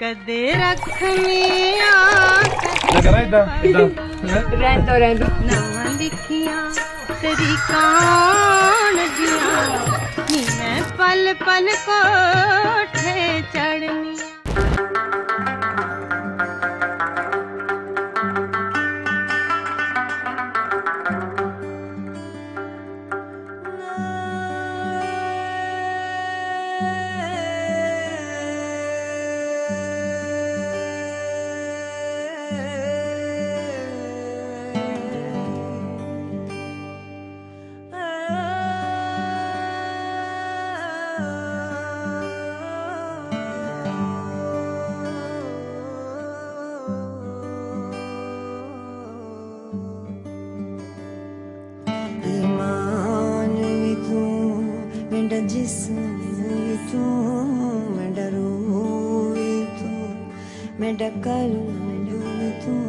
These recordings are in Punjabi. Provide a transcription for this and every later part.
ਕਦੇ ਰੱਖਣੀਆਂ ਨਾ ਕਰਾਂ ਇਦਾਂ ਇਦਾਂ ਰਹਿੰਦੋ ਰਹਿੰਦੋ। ਨਾ ਲਿਖੀਆਂ ਤੇਰੀ ਕਾਣ ਦੀਆਂ। ਨੀ ਮੈਂ ਪਲ ਪਲ ਕੋਠੇ ਮੇਰਾ ਜਿਸਮ ਵੀ ਤੂੰ ਮੇਰਾ ਰੂਹ ਵੀ ਤੂੰ ਮੇਰਾ ਕਲਮ ਵੀ ਤੂੰ,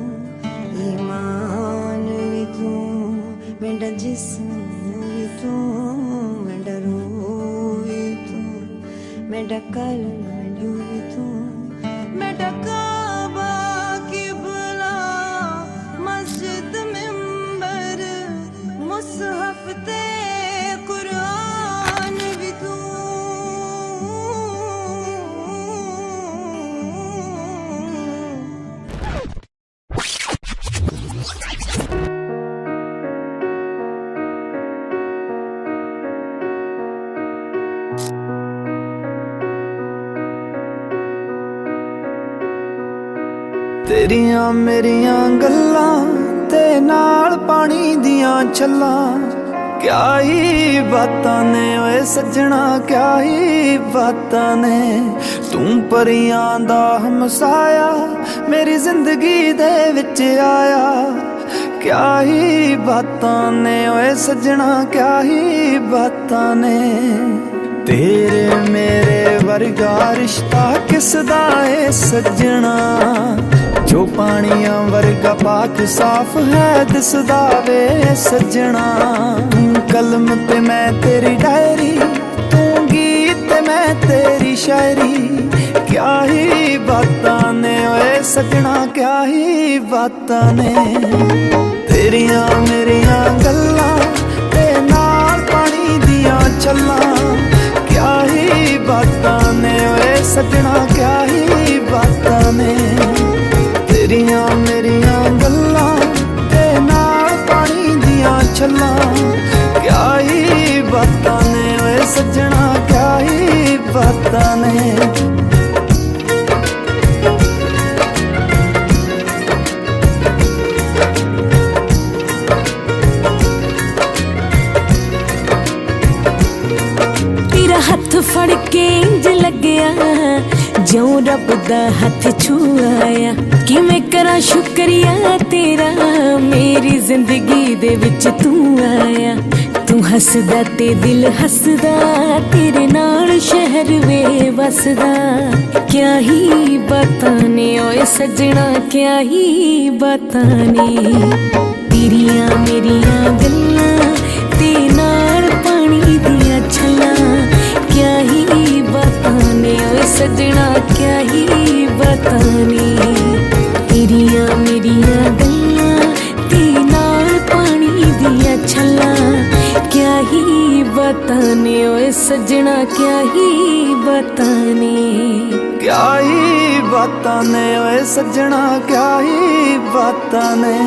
ਈਮਾਨ ਵੀ ਤੂੰ ਮੇਰਾ ਜਿਸਮ ਵੀ ਤੂੰ ਮੇਰਾ ਰੂਹ ਵੀ ਤੇਰੀਆਂ ਮੇਰੀਆਂ ਗੱਲਾਂ ਤੇ ਨਾਲ ਪਾਣੀ ਦੀਆਂ ਛੱਲਾਂ। ਕਿਆ ਹੀ ਬਾਤਾਂ ਨੇ ਓਏ ਸੱਜਣਾ ਕਿਆ ਹੀ ਬਾਤਾਂ ਨੇ। ਤੂੰ ਪਰੀਆਂ ਦਾ ਹਮਸਾਇਆ, ਮੇਰੀ ਜ਼ਿੰਦਗੀ ਦੇ ਵਿੱਚ ਆਇਆ। ਕਿਆ ਹੀ ਬਾਤਾਂ ਨੇ ਓਏ ਸੱਜਣਾ ਕਿਆ ਹੀ ਬਾਤਾਂ ਨੇ। ਤੇਰੇ ਮੇਰੇ ਵਰਗਾ ਰਿਸ਼ਤਾ ਕਿਸ ਦਾ ਏ ਸੱਜਣਾ? ਜੋ ਪਾਣੀਆਂ ਵਰਗਾ ਪਾਕ ਸਾਫ਼ ਹੈ, ਦਿਸਦਾ ਵੇ ਸੱਜਣਾ। ਕਲਮ ਤੇ ਮੈਂ ਤੇਰੀ ਡਾਇਰੀ, ਤੂੰ ਗੀਤ ਮੈਂ ਤੇਰੀ ਸ਼ਾਇਰੀ। ਕਿਆ ਹੀ ਬਾਤਾਂ ਨੇ ਓਏ ਸੱਜਣਾ, ਕਿਆ ਹੀ ਬਾਤਾਂ ਨੇ। ਤੇਰੀਆਂ ਮੇਰੀਆਂ ਗੱਲਾਂ ਤੇ ਨਾਲ ਪਾਣੀ ਦੀਆਂ ਛੱਲਾਂ। ਕਿਆ ਹੀ ਬਾਤਾਂ ਨੇ ਓਏ ਸੱਜਣਾ ਸੱਜਣਾ ਕਿਆ ਹੀ ਬਾਤਾਂ ਨੇ। ਤੇਰਾ ਹੱਥ ਫੜ ਕੇ ਇੰਜ ਲੱਗਿਆ, ਜਿਉਂ ਰੱਬ ਦਾ ਹੱਥ ਛੂਆਇਆ। ਕਿਵੇਂ ਕਰਾਂ ਸ਼ੁਕਰੀਆ ਤੇਰਾ, ਮੇਰੀ ਜ਼ਿੰਦਗੀ ਦੇ ਵਿੱਚ ਤੂੰ ਆਇਆ। ਤੂੰ ਹੱਸਦਾ ਤੇ ਦਿਲ ਹੱਸਦਾ, ਤੇਰੇ ਨਾਲ ਸ਼ਹਿਰ ਵੇ ਵਸਦਾ। ਕਿਆ ਹੀ ਬਾਤਾਂ ਨੇ ਓਏ ਸੱਜਣਾ, ਕਿਆ ਹੀ ਬਾਤਾਂ ਨੇ। ਤੇਰੀਆਂ ਮੇਰੀਆਂ ਗੱਲਾਂ ਨੇ ਓਏ ਸੱਜਣਾ ਕਿਆ ਹੀ ਬਾਤਾਂ ਨੇ? ਕਿਆ ਹੀ ਬਾਤਾਂ ਨੇ ਓਏ ਸੱਜਣਾ ਕਿਆ ਹੀ ਬਾਤਾਂ ਨੇ?